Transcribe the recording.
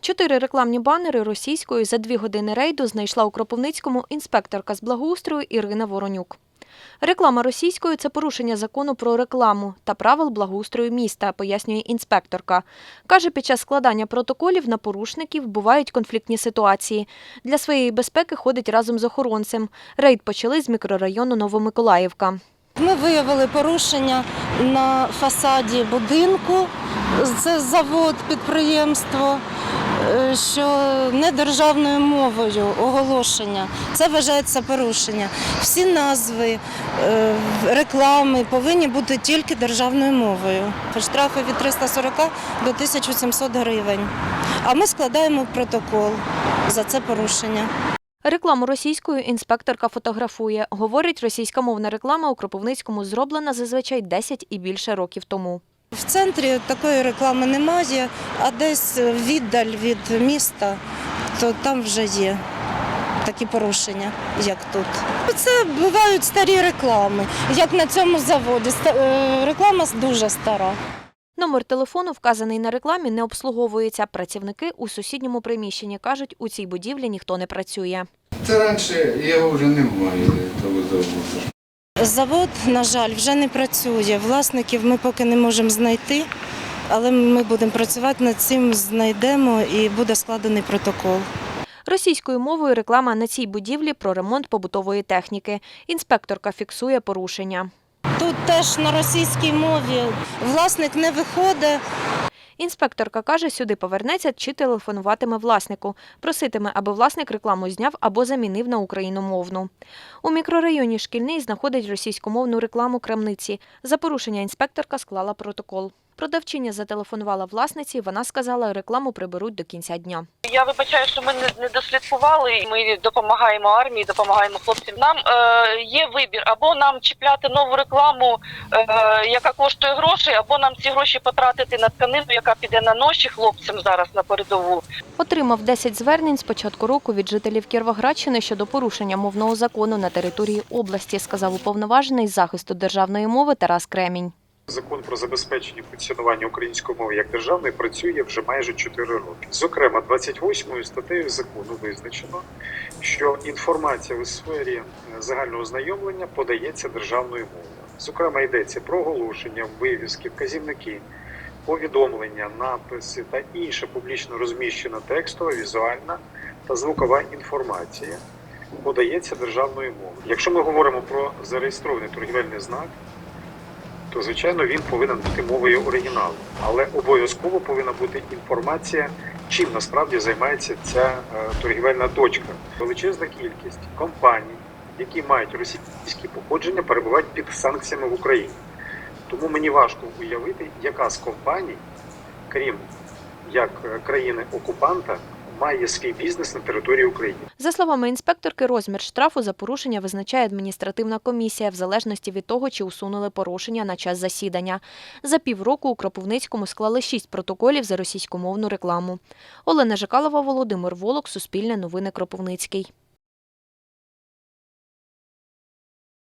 Чотири рекламні банери російською за дві години рейду знайшла у Кропивницькому інспекторка з благоустрою Ірина Воронюк. Реклама російською це порушення закону про рекламу та правил благоустрою міста, пояснює інспекторка. Каже, під час складання протоколів на порушників бувають конфліктні ситуації. Для своєї безпеки ходить разом з охоронцем. Рейд почали з мікрорайону Новомиколаївка. Ми виявили порушення на фасаді будинку. Це завод, підприємство, що не державною мовою оголошення. Це вважається порушення. Всі назви е, реклами повинні бути тільки державною мовою. Штрафи від 340 до 1700 гривень. А ми складаємо протокол за це порушення. Рекламу російською інспекторка фотографує. Говорить, російськомовна реклама у Кропивницькому зроблена зазвичай 10 і більше років тому. В центрі такої реклами немає, а десь віддаль від міста, то там вже є такі порушення, як тут. Це бувають старі реклами, як на цьому заводі. Е, Реклама дуже стара. Номер телефону, вказаний на рекламі, не обслуговується. Працівники у сусідньому приміщенні кажуть, у цій будівлі ніхто не працює. Це раніше його вже немає, того заводу. Завод, на жаль, вже не працює. Власників ми поки не можемо знайти, але ми будемо працювати над цим, знайдемо і буде складений протокол. Російською мовою реклама на цій будівлі про ремонт побутової техніки. Інспекторка фіксує порушення. Тут теж на російській мові власник не виходить. Інспекторка каже, сюди повернеться чи телефонуватиме власнику. Проситиме, аби власник рекламу зняв або замінив на україномовну. У мікрорайоні Шкільний знаходить російськомовну рекламу крамниці. За порушення інспекторка склала протокол. Продавчиня зателефонувала власниці, вона сказала, рекламу приберуть до кінця дня. Я вибачаю, що ми не, дослідкували. Ми допомагаємо армії, допомагаємо хлопцям. Нам е, є вибір або нам чіпляти нову рекламу, е, яка коштує грошей, або нам ці гроші потратити на тканину, яка піде на ноші хлопцям зараз на передову. Отримав 10 звернень з початку року від жителів Кіровоградщини щодо порушення мовного закону на території області, сказав уповноважений з захисту державної мови Тарас Кремінь. Закон про забезпечення функціонування української мови як державної працює вже майже 4 роки. Зокрема, 28 статтею закону визначено, що інформація у сфері е, загального ознайомлення подається державною мовою. Зокрема, йдеться про оголошення, вивіски, вказівники, повідомлення, написи та інша публічно розміщена текстова, візуальна та звукова інформація подається державною мовою. Якщо ми говоримо про зареєстрований торгівельний знак, то звичайно він повинен бути мовою оригіналу, але обов'язково повинна бути інформація, чим насправді займається ця е, торгівельна точка. Величезна кількість компаній, які мають російські походження, перебувають під санкціями в Україні. Тому мені важко уявити, яка з компаній, крім як е, країни окупанта, має свій бізнес на території України. За словами інспекторки, розмір штрафу за порушення визначає адміністративна комісія в залежності від того, чи усунули порушення на час засідання. За півроку у Кропивницькому склали шість протоколів за російськомовну рекламу. Олена Жикалова, Володимир Волок, Суспільне новини Кропивницький.